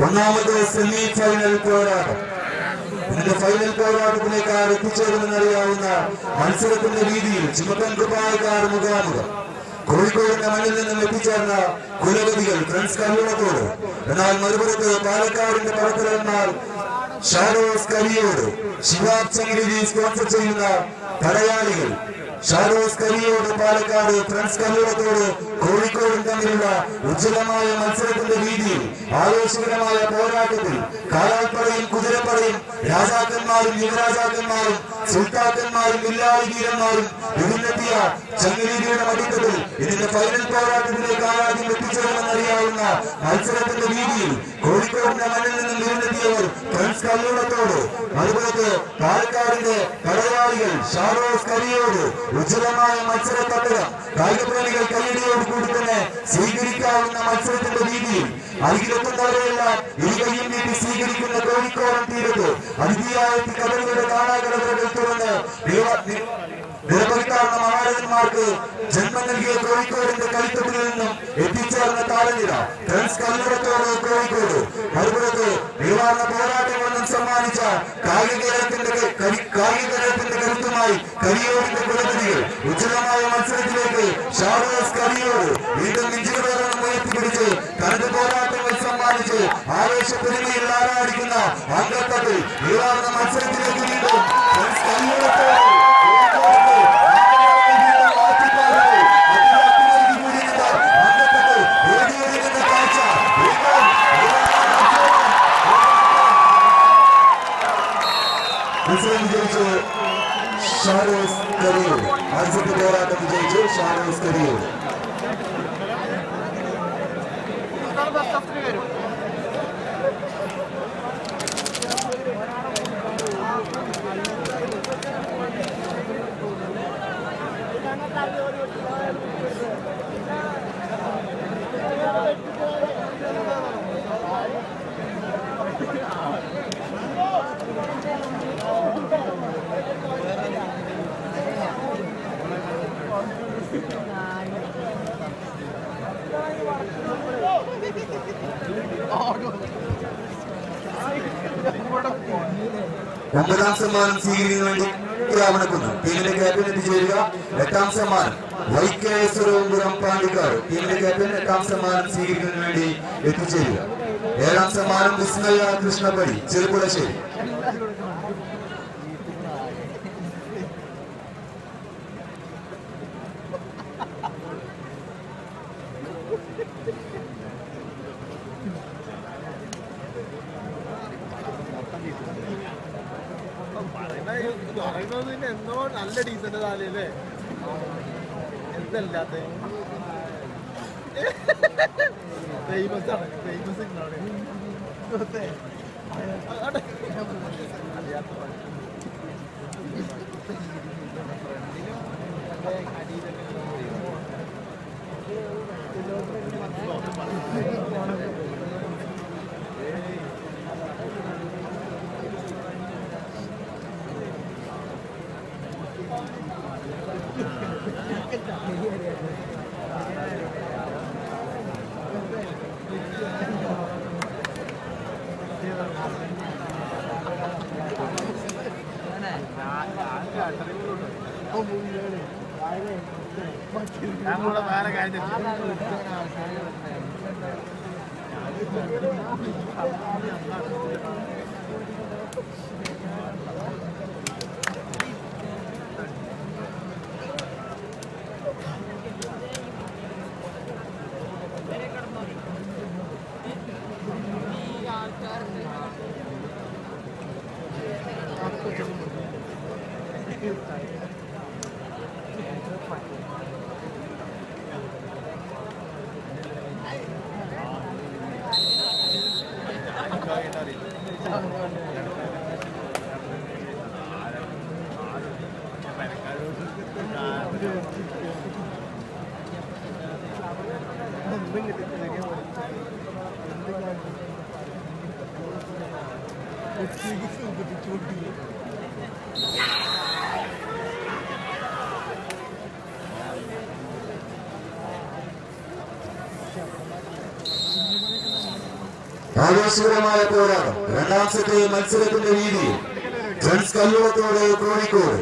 ഒന്നാമത് semi final പോരാട്ടം. Final പോരാട്ടത്തിലേക്കാണ് എത്തിച്ചേരുമെന്ന് അറിയാവുന്ന മത്സരത്തിന്റെ രീതിയിൽ ചുമക്കൻ കുപ്പായക്കാർ മുഖാമുഖം കോഴിക്കോടിന്റെ മണ്ണിൽ നിന്നും എത്തിച്ചേർന്ന കുലപതികൾ ഫ്രണ്ട്സ് കല്ലുളത്തോട് എന്നാൽ മറുപുറത്ത് പാലക്കാടിന്റെ പടത്തലന്മാർ ഷാരോസ് കരിയോട് ശിവാബ് ചങ്ങരി സ്പോൺസർ ചെയ്യുന്ന പടയാളികൾ ഷാരോസ് കരിയോട് പാലക്കാട് ഫ്രണ്ട്സ് കല്ലുളത്തോട് കോഴിക്കോടും തമ്മിലുള്ള ഉജ്ജ്വലമായ മത്സരത്തിന്റെ രീതിയിൽ ആവേശകരമായ പോരാട്ടത്തിൽ കാലാൽപ്പടയും കുതിരപ്പടയും രാജാക്കന്മാരും യുവരാജാക്കന്മാരും സുൽത്താക്കന്മാരും വില്ലാളി വീരന്മാരും വിഭിന്നെത്തിയ ചങ്ങരീതിയുടെ മടിത്തത്തിൽ ഇതിന്റെ ഫൈനൽ പോരാട്ടത്തിലേക്ക് ആരാധ്യം എത്തിച്ചേരുമെന്നറിയാവുന്ന മത്സരത്തിന്റെ രീതിയിൽ കോഴിക്കോടിന്റെ മണ്ണിൽ നിന്നും വീണ്ടെത്തിയവർ ഫ്രണ്ട്സ് കല്ലൂടത്തോട് അതുപോലെ പാലക്കാടിന്റെ പടയാളികൾ ഷാറോസ് കരിയോട് ഉജ്ജ്വലമായ മത്സര തട്ടകം. കായികപ്രേമികൾ കയ്യടിയോട് കൂടി തന്നെ സ്വീകരിക്കാവുന്ന മത്സരത്തിന്റെ രീതിയിൽ അരികിലെത്തുന്നവരെയെല്ലാം ഇരുകയും നീട്ടി സ്വീകരിക്കുന്ന കോഴിക്കോടൻ തീരത്ത് അതിഥിയായെത്തി കഥകളുടെ കാണാകടകൾ തുറന്ന് നിര- നി- നിരവധിക്കാവുന്ന മഹാരഥന്മാർക്ക് ജന്മം നൽകിയ കോഴിക്കോടിന്റെ കളിത്തട്ടിൽ നിന്നും എത്തിച്ചേർന്ന താരനിര ഫ്രണ്ട്സ് കല്ലടത്തോട് കോഴിക്കോട് മറുപുറത്ത് നിവാരണ പോരാട്ടങ്ങളൊന്നും സമ്മാനിച്ച കായിക കേരളത്തിന്റെ കായിക കേരളത്തിന്റെ കരുത്തുമായി കരിയോടിന്റെ കുലപതികൾ ഉജ്ജ്വലമായ മത്സരത്തിലേക്ക് ഷാറോസ് കരിയോട് വീണ്ടും നെഞ്ചുകളോളം ഉയർത്തിപ്പിടിച്ച് തനത് പോരാട്ടങ്ങൾ സമ്മാനിച്ച് ആവേശപ്പെരുമയിൽ ആരാടിക്കുന്ന അംഗത്തട്ടിൽ നിവാരണ മത്സരത്തിലേക്ക് വീണ്ടും ഷാരോസ് കരിയൂർ മത്സരത്തിൽ പോരാട്ടം വിജയിച്ചു ഷാരോസ് കരിയൂർ ഒമ്പതാം സമ്മാനം സ്വീകരിക്കുന്നതിന് വേണ്ടി രാവണക്കുന്ന് ടീമിന്റെ ക്യാപ്റ്റൻ എത്തിച്ചേരുക. എട്ടാം സമ്മാനം വൈക്കേശ്വരപുരം പാണ്ടിക്കാട്. ടീമിന്റെ ക്യാപ്റ്റൻ എട്ടാം സമ്മാനം സ്വീകരിക്കുന്നതിന് വേണ്ടി എത്തിച്ചേരുക. ഏഴാം സമ്മാനം വിസ്മയ കൃഷ്ണപടി ചെറുപുളശ്ശേരി. പറയുന്നത് പിന്നെ എന്തോ നല്ല ഡീസന്റ് താലല്ലേ എന്തല്ലാത്ത? ഫേമസ് ആണ് ഫേമസ് ഞങ്ങളുടെ വേറെ കാര്യം 次々と出ております。ആഘോഷകരമായ പോരാട്ടം രണ്ടാംസത്തെ മത്സരത്തിന്റെ രീതി ജൻസ് കല്ലുവത്തോട് കോഴിക്കോട്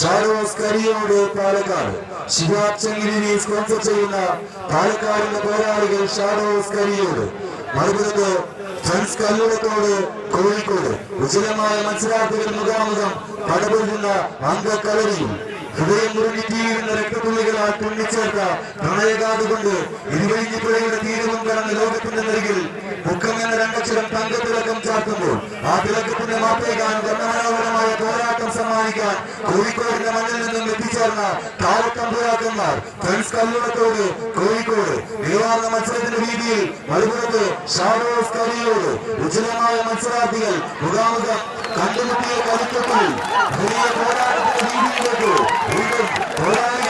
ഷാരോസ് കരിയോട് പാലക്കാട് ശിവാബ് ചങ്കിരിനി സ്പോൺസർ ചെയ്യുന്ന പാലക്കാടിന്റെ പോരാളികൾ ഷാരോസ് കരിയോട് മറുപടത്ത് ഫ്രണ്ട്സ് കല്ലുവത്തോട് കോഴിക്കോട് ഉചിതമായ മത്സരാർത്ഥികൾ മുഖാമുഖം പടപൊരുന്ന അംഗക്കലറിയും ഹൃദയം മുറുകി തീരുന്ന രക്തത്തുള്ളികളാൽ തുന്നിച്ചേർത്ത പ്രണയകാതുകൊണ്ട് കൊണ്ട് ഇരുവഴിഞ്ഞി പുഴയുടെ തീരവും കടന്ന ലോകത്തിന്റെ നിരകിൽ മുഖം എന്ന രണ്ടക്ഷരം തങ്കത്തിളക്കം ചാർത്തുമ്പോൾ ആ തിളക്കത്തിന്റെ ഗർഭമനോഹരമായ പോരാട്ടം സമ്മാനിക്കാൻ കോഴിക്കോടിന്റെ മണ്ണിൽ നിന്നും എത്തിച്ചേർന്ന താരത്തമ്പുരാക്കന്മാർ ഫ്രണ്ട്സ് കല്ലുടത്തോട് കോഴിക്കോട് നിലവാർന്ന മത്സരത്തിന്റെ രീതിയിൽ മലപ്പുറത്ത് ഷാഡോസ് കരിയോട് ഉജ്ജ്വലമായ മത്സരാർത്ഥികൾ മുഖാമുഖം കണ്ടുമുട്ടിയ കളിക്കത്തിൽ വലിയ പോരാട്ടത്തിന്റെ രീതിയിലേക്ക് വീണ്ടും പോരാളികൾ